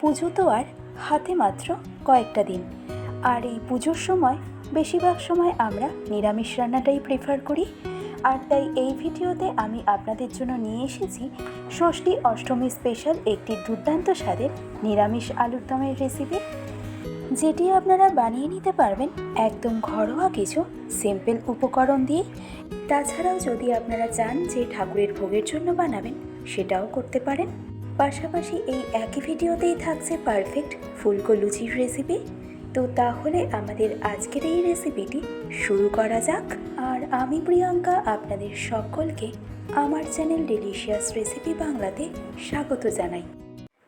পুজো তো আর হাতে মাত্র কয়েকটা দিন। আর এই পুজোর সময় বেশিরভাগ সময় আমরা নিরামিষ রান্নাটাই প্রেফার করি। আর তাই এই ভিডিওতে আমি আপনাদের জন্য নিয়ে এসেছি ষষ্ঠী অষ্টমী স্পেশাল একটি দুর্দান্ত স্বাদের নিরামিষ আলুর দমের রেসিপি যেটি আপনারা বানিয়ে নিতে পারবেন একদম ঘরোয়া কিছু সিম্পল উপকরণ দিয়ে। তাছাড়াও যদি আপনারা চান যে ঠাকুরের ভোগের জন্য বানাবেন, সেটাও করতে পারেন। পাশাপাশি এই একই ভিডিওতেই থাকছে পারফেক্ট ফুলকো লুচির রেসিপি তো তাহলে আমাদের আজকের এই রেসিপিটি শুরু করা যাক। আর আমি প্রিয়াঙ্কা, আপনাদের সকলকে আমার চ্যানেল ডেলিশিয়াস রেসিপি বাংলাতে স্বাগত জানাই।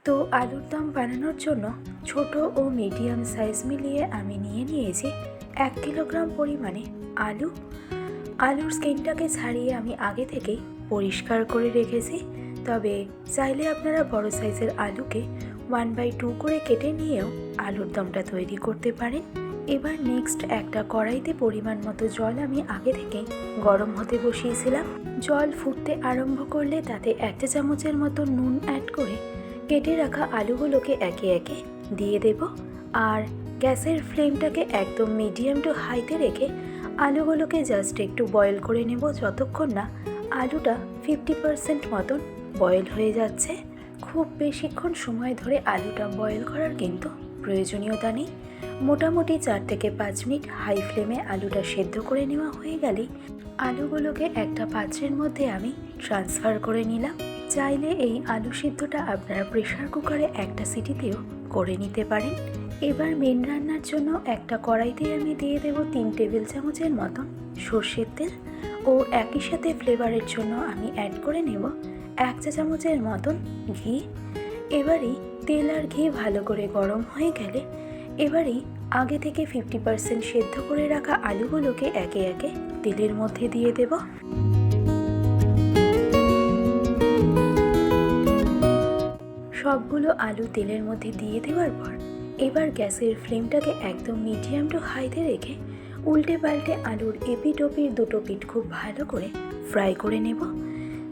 তো আলুর দম বানানোর জন্য ছোট ও মিডিয়াম সাইজ মিলিয়ে আমি নিয়ে নিয়েছি এক কিলোগ্রাম পরিমাণে আলু। আলুর স্কিনটাকে ছাড়িয়ে আমি আগে থেকেই পরিষ্কার করে রেখেছি। তবে চাইলে আপনারা বড় সাইজের আলুকে ওয়ান বাই টু করে কেটে নিয়েও আলুর দমটা তৈরি করতে পারেন। এবার নেক্সট একটা কড়াইতে পরিমাণ মতো জল আমি আগে থেকে গরম হতে বসিয়েছিলাম। জল ফুটতে আরম্ভ করলে তাতে একটা চামচের মতো নুন অ্যাড করে কেটে রাখা আলুগুলোকে একে একে দিয়ে দেব। আর গ্যাসের ফ্লেমটাকে একদম মিডিয়াম টু হাইতে রেখে আলুগুলোকে জাস্ট একটু বয়েল করে নেব। যতক্ষণ না আলুটা ফিফটি পারসেন্ট মতন বয়েল হয়ে যাচ্ছে। খুব বেশিক্ষণ সময় ধরে আলুটা বয়েল করার কিন্তু প্রয়োজনীয়তা নেই। মোটামুটি চার থেকে পাঁচ মিনিট হাই ফ্লেমে আলুটা সেদ্ধ করে নেওয়া হয়ে গেলেই আলুগুলোকে একটা পাত্রের মধ্যে আমি ট্রান্সফার করে নিলাম। চাইলে এই আলু সিদ্ধটা আপনারা প্রেশার কুকারে একটা সিটিতেও করে নিতে পারেন। এবার মেন রান্নার জন্য একটা কড়াইতে আমি দিয়ে দেব তিন টেবিল চামচের মতন সর্ষের তেল। ও একই সাথে ফ্লেভারের জন্য আমি অ্যাড করে নেব এক চা চামচের মতন ঘি এবারেই তেল আর ঘি ভালো করে গরম হয়ে গেলে এবারেই আগে থেকে ফিফটি পার্সেন্ট সেদ্ধ করে রাখা আলুগুলোকে একে একে তেলের মধ্যে দিয়ে দেব। সবগুলো আলু তেলের মধ্যে দিয়ে দেওয়ার পর এবার গ্যাসের ফ্লেমটাকে একদম মিডিয়াম টু হাইতে রেখে উল্টে পাল্টে আলুর এপিট ওপির দুটো পিঠ খুব ভালো করে ফ্রাই করে নেব।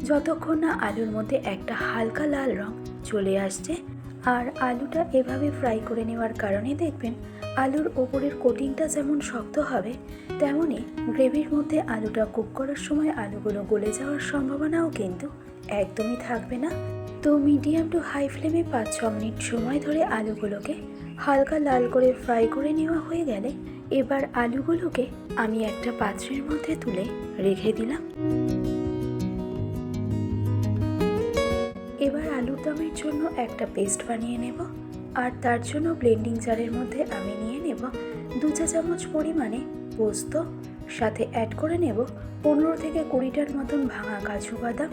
যতক্ষণ না আলুর মধ্যে একটা হালকা লাল রং চলে আসছে, আর আলুটা এভাবে ফ্রাই করে নেওয়ার কারণে দেখবেন আলুর ওপরের কোটিংটা যেমন শক্ত হবে তেমনই গ্রেভির মধ্যে আলুটা কুক করার সময় আলুগুলো গলে যাওয়ার সম্ভাবনাও কিন্তু একদমই থাকবে না। তো মিডিয়াম টু হাই ফ্লেমে পাঁচ ছ মিনিট সময় ধরে আলুগুলোকে হালকা লাল করে ফ্রাই করে নেওয়া হয়ে গেলে এবার আলুগুলোকে আমি একটা পাত্রের মধ্যে তুলে রেখে দিলাম। এবার আলুর দমের জন্য একটা পেস্ট বানিয়ে নেব, আর তার জন্য ব্লেন্ডিং জারের মধ্যে আমি নিয়ে নেব দু চা চামচ পরিমাণে পোস্ত, সাথে অ্যাড করে নেব পনেরো থেকে কুড়িটার মতন ভাঙা কাজু বাদাম,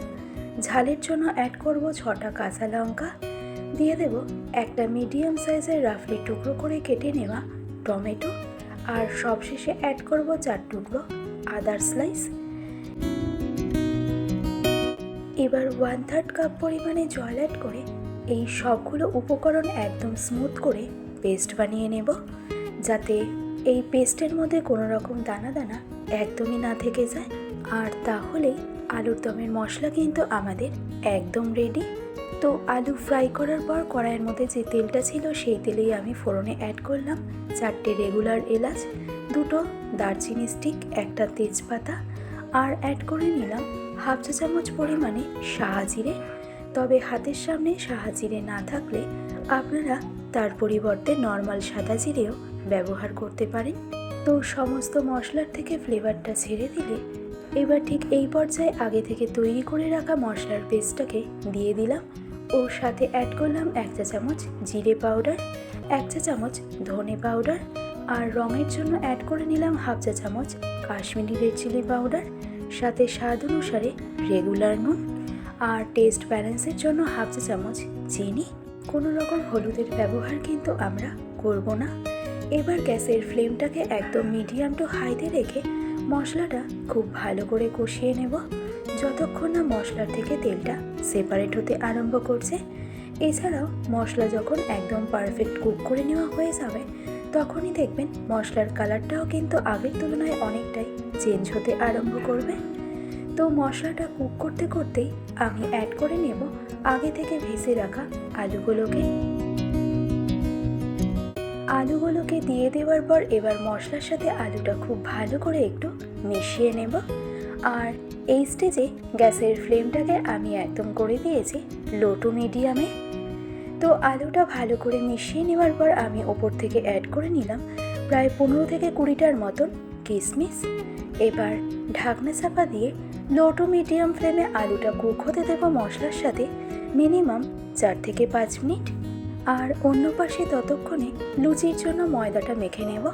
ঝালের জন্য অ্যাড করব ছটা কাঁচা লঙ্কা, দিয়ে দেব একটা মিডিয়াম সাইজের রাফলি টুকরো করে কেটে নেওয়া টমেটো, আর সবশেষে অ্যাড করব চার টুকরো আদার স্লাইস এবার ওয়ান থার্ড কাপ পরিমাণে জল অ্যাড করে এই সবগুলো উপকরণ একদম স্মুথ করে পেস্ট বানিয়ে নেব। যাতে এই পেস্টের মধ্যে কোনো রকম দানা দানা একদমই না থেকে যায়। আর তাহলেই আলুর দমের মশলা কিন্তু আমাদের একদম রেডি তো আলু ফ্রাই করার পর কড়াইয়ের মধ্যে যে তেলটা ছিল সেই তেলেই আমি ফোড়নে অ্যাড করলাম। চারটে রেগুলার এলাচ, দুটো দারচিনি স্টিক একটা তেজপাতা, আর অ্যাড করে নিলাম হাফ চা চামচ পরিমাণে সাহাজিরে, তবে হাতের সামনে সাহাজিরে না থাকলে আপনারা তার পরিবর্তে নর্মাল সাদা জিরেও ব্যবহার করতে পারেন। তো সমস্ত মশলার থেকে ফ্লেভারটা ছেড়ে দিলে এবার ঠিক এই পর্যায়ে আগে থেকে তৈরি করে রাখা মশলার পেস্টটাকে দিয়ে দিলাম ওর সাথে অ্যাড করলাম এক চা চামচ জিরে পাউডার এক চা চামচ ধনে পাউডার আর রঙের জন্য অ্যাড করে নিলাম হাফ চা চামচ কাশ্মীরি রেড চিলি পাউডার সাথে স্বাদ অনুসারে রেগুলার নুন আর টেস্ট ব্যালেন্সের জন্য হাফ চা চামচ চিনি। কোনো রকম হলুদের ব্যবহার কিন্তু আমরা করব না। এবার গ্যাসের ফ্লেমটাকে একদম মিডিয়াম টু হাইতে রেখে মশলাটা খুব ভালো করে কষিয়ে নেব। যতক্ষণ না মশলার থেকে তেলটা সেপারেট হতে আরম্ভ করছে। এছাড়াও মশলা যখন একদম পারফেক্ট কুক করে নেওয়া হয়ে যাবে, তখনই দেখবেন মশলার কালারটাও কিন্তু আগের তুলনায় অনেকটাই চেঞ্জ হতে আরম্ভ করবে। তো মশলাটা কুক করতে করতেই আমি অ্যাড করে নেব আগে থেকে ভেজে রাখা আলুগুলোকে। আলুগুলোকে দিয়ে দেওয়ার পর এবার মশলার সাথে আলুটা খুব ভালো করে একটু মিশিয়ে নেব। আর এই স্টেজে গ্যাসের ফ্লেমটাকে আমি একদম করে দিয়েছি লো টু মিডিয়ামে তো আলুটা ভালো করে মিশিয়ে নেওয়ার পর আমি ওপর থেকে অ্যাড করে নিলাম প্রায় পনেরো থেকে কুড়িটার মতন কিশমিশ। এবার ঢাকনা চাপা দিয়ে লো টু মিডিয়াম ফ্লেমে আলুটা কুক হতে দেবো মশলার সাথে মিনিমাম চার থেকে পাঁচ মিনিট। আর অন্য পাশে ততক্ষণে লুচির জন্য ময়দাটা মেখে নেব।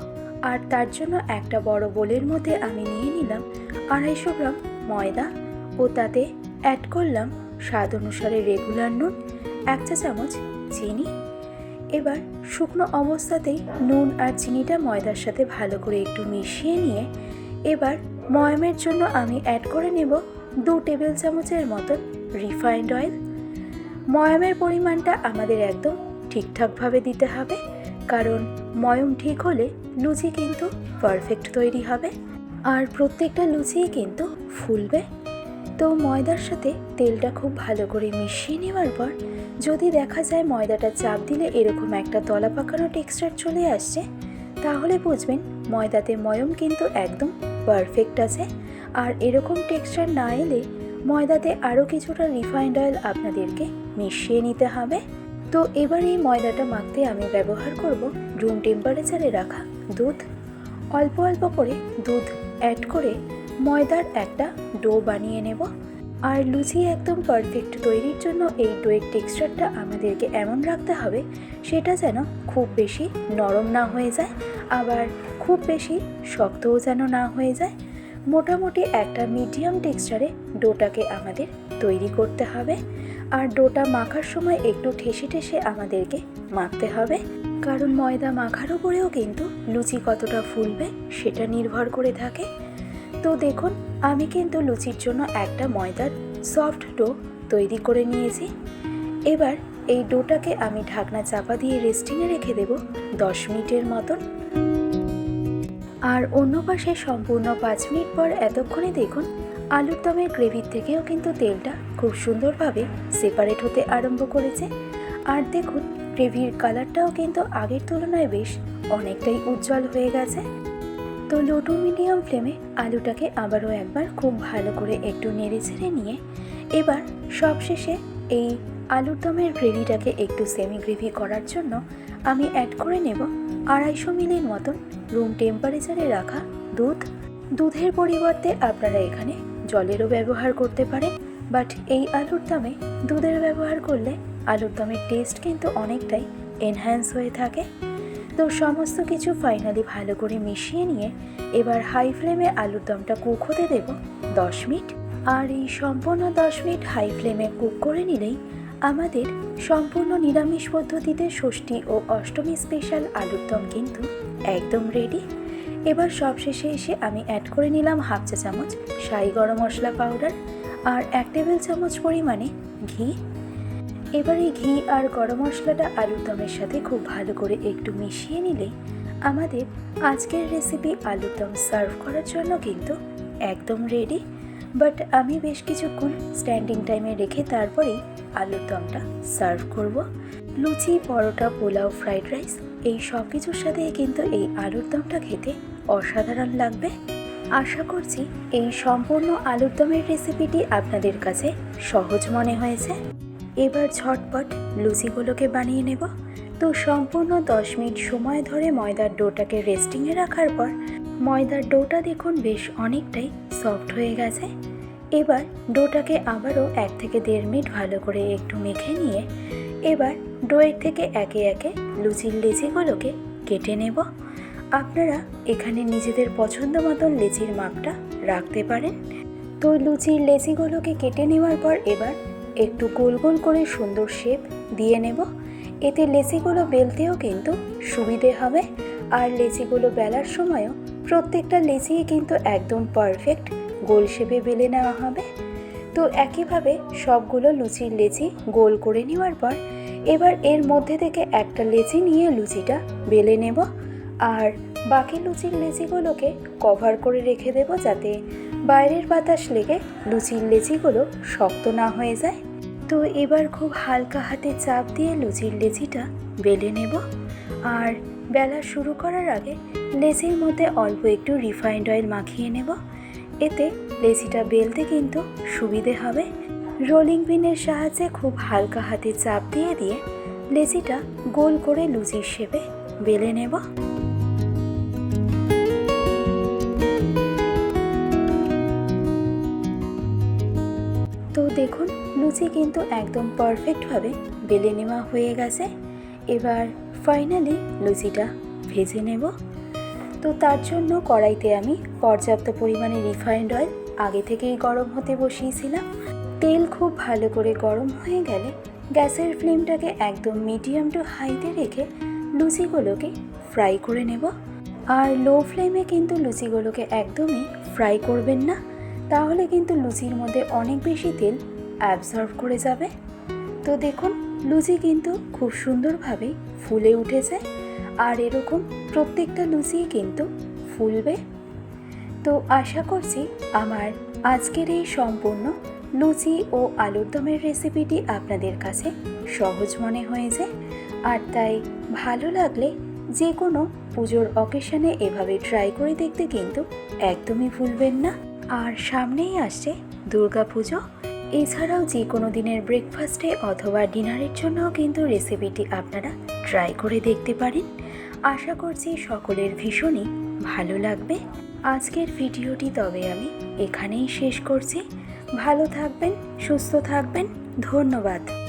আর তার জন্য একটা বড় বোলের মধ্যে আমি নিয়ে নিলাম আড়াইশো গ্রাম ময়দা ও তাতে অ্যাড করলাম স্বাদ অনুসারে রেগুলার নুন, এক চা চামচ চিনি। এবার শুকনো অবস্থাতেই নুন আর চিনিটা ময়দার সাথে ভালো করে একটু মিশিয়ে নিয়ে এবার ময়মের জন্য আমি অ্যাড করে নেব দু টেবিল চামচের মতন রিফাইন্ড অয়েল ময়মের পরিমাণটা আমাদের একদম ঠিকঠাকভাবে দিতে হবে, কারণ ময়ম ঠিক হলে লুচি কিন্তু পারফেক্ট তৈরি হবে। আর প্রত্যেকটা লুচিই কিন্তু ফুলবে। তো ময়দার সাথে তেলটা খুব ভালো করে মিশিয়ে নেওয়ার পর, যদি দেখা যায় ময়দাটা চাপ দিলে এরকম একটা তলা পাকানো টেক্সচার চলে আসছে, তাহলে বুঝবেন ময়দাতে ময়ম কিন্তু একদম পারফেক্ট আছে। আর এরকম টেক্সচার না এলে ময়দাতে আরও কিছুটা রিফাইন্ড অয়েল আপনাদেরকে মিশিয়ে নিতে হবে। তো এবার এই ময়দাটা মাখতে আমি ব্যবহার করব রুম টেম্পারেচারে রাখা দুধ। অল্প অল্প করে দুধ অ্যাড করে ময়দার একটা ডো বানিয়ে নেব। আর লুচি একদম পারফেক্ট তৈরির জন্য এই ডোয়ের টেক্সচারটা আমাদেরকে এমন রাখতে হবে, সেটা যেন খুব বেশি নরম না হয়ে যায়। আবার খুব বেশি শক্তও যেন না হয়ে যায়, মোটামুটি একটা মিডিয়াম টেক্সচারে ডোটাকে আমাদের তৈরি করতে হবে। আর ডোটা মাখার সময় একটু ঠেসে ঠেসে আমাদেরকে মাখতে হবে। কারণ ময়দা মাখার উপরেও কিন্তু লুচি কতটা ফুলবে সেটা নির্ভর করে থাকে। তো দেখুন, আমি কিন্তু লুচির জন্য একটা ময়দার সফট ডো তৈরি করে নিয়েছি। এবার এই ডোটাকে আমি ঢাকনা চাপা দিয়ে রেস্টিংয়ে রেখে দেব দশ মিনিটের মতন। আর অন্য পাশে সম্পূর্ণ পাঁচ মিনিট পর এতক্ষণে দেখুন, আলুর দমের গ্রেভির থেকেও কিন্তু তেলটা খুব সুন্দরভাবে সেপারেট হতে আরম্ভ করেছে। আর দেখুন, গ্রেভির কালারটাও কিন্তু আগের তুলনায় বেশ অনেকটাই উজ্জ্বল হয়ে গেছে। তো লো টু মিডিয়াম ফ্লেমে আলুটাকে আবারও একবার খুব ভালো করে একটু নেড়ে ছেড়ে নিয়ে এবার সবশেষে এই আলুর দমের গ্রেভিটাকে একটু সেমি গ্রেভি করার জন্য আমি অ্যাড করে নেব আড়াইশো মিলির মতন রুম টেম্পারেচারে রাখা দুধ। দুধের পরিবর্তে আপনারা এখানে জলেরও ব্যবহার করতে পারেন বাট এই আলুর দমে দুধের ব্যবহার করলে আলুর দমের টেস্ট কিন্তু অনেকটাই এনহ্যান্স হয়ে থাকে। তো সমস্ত কিছু ফাইনালি ভালো করে মিশিয়ে নিয়ে এবার হাই ফ্লেমে আলুর দমটা কুক হতে দেব দশ মিনিট। আর এই সম্পূর্ণ দশ মিনিট হাই ফ্লেমে কুক করে নিলেই আমাদের সম্পূর্ণ নিরামিষ পদ্ধতিতে ষষ্ঠী ও অষ্টমী স্পেশাল আলুর দম কিন্তু একদম রেডি এবার সবশেষে এসে আমি অ্যাড করে নিলাম হাফ চা চামচ শাহি গরম মশলা পাউডার আর এক টেবিল চামচ পরিমাণে ঘি। এবার এই ঘি আর গরম মশলাটা আলুর দমের সাথে খুব ভালো করে একটু মিশিয়ে নিলে আমাদের আজকের রেসিপি আলুর দম সার্ভ করার জন্য কিন্তু একদম রেডি বাট আমি বেশ কিছুক্ষণ স্ট্যান্ডিং টাইমে রেখে তারপরেই আলুর দমটা সার্ভ করব। লুচি, পরোটা, পোলাও, ফ্রাইড রাইস, এই সব কিছুর সাথে কিন্তু এই আলুর দমটা খেতে অসাধারণ লাগবে। আশা করছি এই সম্পূর্ণ আলুর দমের রেসিপিটি আপনাদের কাছে সহজ মনে হয়েছে। এবার ঝটপট লুচিগুলোকে বানিয়ে নেব। তো সম্পূর্ণ দশ মিনিট সময় ধরে ময়দার ডোটাকে রেস্টিংয়ে রাখার পর ময়দার ডোটা দেখুন বেশ অনেকটাই সফট হয়ে গেছে। এবার ডোটাকে আবারও এক থেকে দেড় মিনিট ভালো করে একটু মেখে নিয়ে এবার ডোয়ের থেকে একে একে লুচির লেচিগুলোকে কেটে নেব। আপনারা এখানে নিজেদের পছন্দ মতন লেচির মাপটা রাখতে পারেন। তো লুচির লেচিগুলোকে কেটে নেওয়ার পর এবার একটু গোল গোল করে সুন্দর শেপ দিয়ে নেব। এতে লেচিগুলো বেলতেও কিন্তু সুবিধে হবে। আর লেচিগুলো বেলার সময়ও প্রত্যেকটা লেচিই কিন্তু একদম পারফেক্ট গোল শেপে বেলে নেওয়া হবে। তো একইভাবে সবগুলো লুচির লেচি গোল করে নেওয়ার পর, এবার এর মধ্যে থেকে একটা লেচি নিয়ে লুচিটা বেলে নেব। আর বাকি লুচির লেচিগুলোকে কভার করে রেখে দেব যাতে বাইরের বাতাস লেগে লুচির লেচিগুলো শক্ত না হয়ে যায়। তো এবার খুব হালকা হাতে চাপ দিয়ে লুচির লেচিটা বেলে নেব। আর বেলা শুরু করার আগে লেচির মধ্যে অল্প একটু রিফাইন্ড অয়েল মাখিয়ে নেব। এতে লেচিটা বেলতে কিন্তু সুবিধে হবে। রোলিং পিনের সাহায্যে খুব হালকা হাতে চাপ দিয়ে দিয়ে লেচিটা গোল করে লুচির শেপে বেলে নেব। তো দেখুন, লুচি কিন্তু একদম পারফেক্টভাবে বেলে নেওয়া হয়ে গেছে। এবার ফাইনালি লুচিটা ভেজে নেব। তো তার জন্য কড়াইতে আমি পর্যাপ্ত পরিমাণে রিফাইন্ড অয়েল আগে থেকেই গরম হতে বসিয়েছিলাম। তেল খুব ভালো করে গরম হয়ে গেলে গ্যাসের ফ্লেমটাকে একদম মিডিয়াম টু হাইতে রেখে লুচিগুলোকে ফ্রাই করে নেব। আর লো ফ্লেমে কিন্তু লুচিগুলোকে একদমই ফ্রাই করবেন না, তাহলে কিন্তু লুচির মধ্যে অনেক বেশি তেল অ্যাবজর্ব করে যাবে। তো দেখুন লুচি কিন্তু খুব সুন্দরভাবে ফুলে উঠেছে আর এরকম প্রত্যেকটা লুচি কিন্তু ফুলবে। তো আশা করছি আমার আজকের এই সম্পূর্ণ লুচি ও আলুর দমের রেসিপিটি আপনাদের কাছে সহজ মনে হয়েছে। আর তাই ভালো লাগলে যে কোনো পুজোর অকেশনে এভাবে ট্রাই করে দেখতে কিন্তু একদমই ভুলবেন না। আর সামনেই আসছে দুর্গা পুজো এছাড়াও যে কোনো দিনের ব্রেকফাস্টে অথবা ডিনারের জন্যও কিন্তু রেসিপিটি আপনারা ট্রাই করে দেখতে পারেন। আশা করছি সকলের ভীষণই ভালো লাগবে। আজকের ভিডিওটি তবে আমি এখানেই শেষ করছি। ভালো থাকবেন, সুস্থ থাকবেন। ধন্যবাদ।